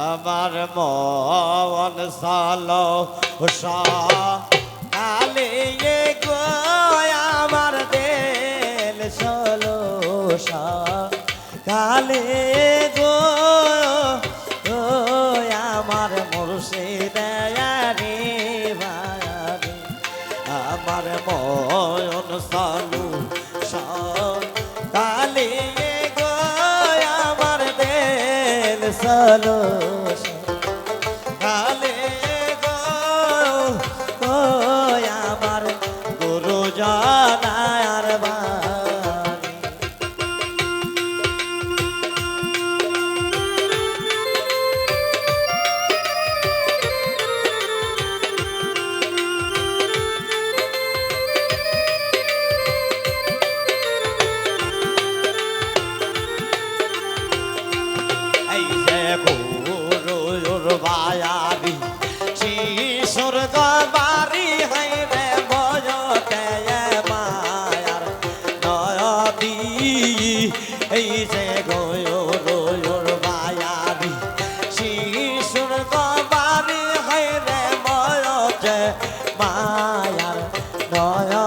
আমার মন সালো কালে গো আমার দেল সলো কালে গো আমার মুর্শিদ রে আমার মন সালু কালে সলো বায়ারি শিশুর দরবারি হাই রে বজতে মায়ার নয়দি এই যে গুরুর বায়ারি শিশুর দরবারি হাই রে মায়ার নয়দি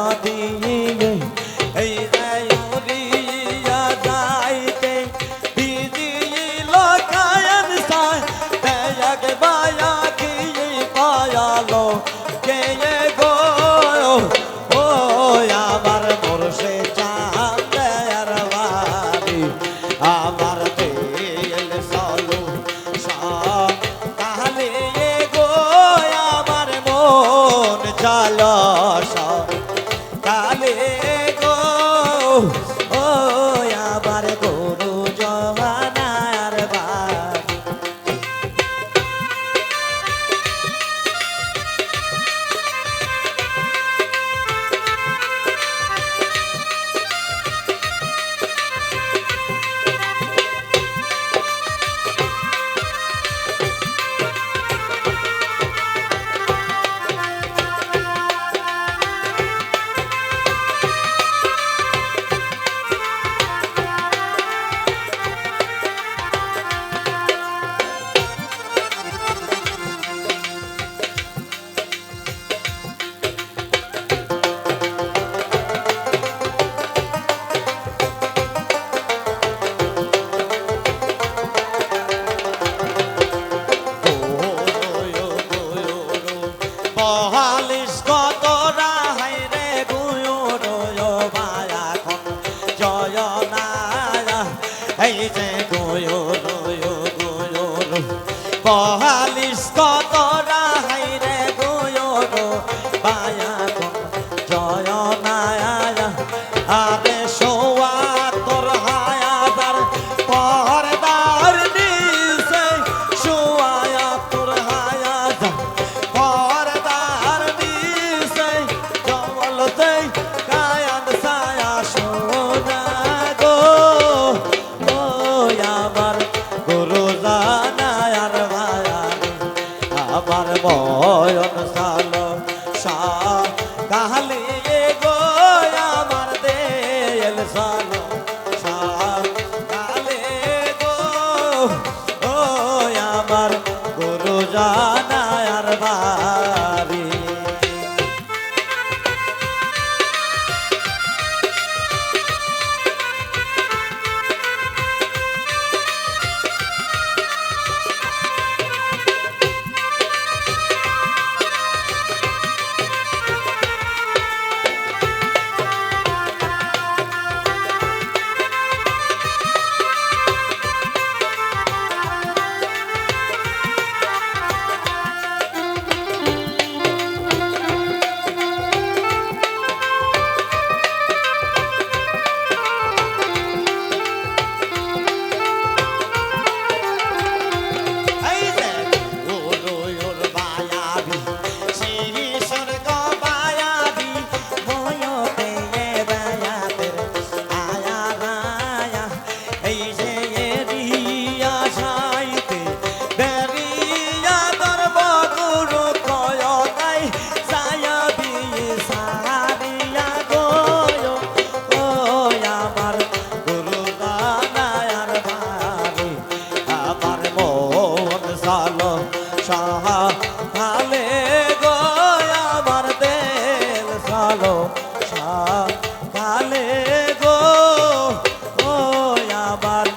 আমার তেল সলু তাহলে গো আমার মন চালো কালে গো বহালিশ কত রাহাই রে গুয়ো মায়া খন জয় নায়া আরে সোয়া তোর হায়াদার পহরদার নিসে সোয়া তোর হায়াদার পহরদার নিসে জমলতে সালো সা সাহা ভালে গো আমার দেল ভালে গো ও আমার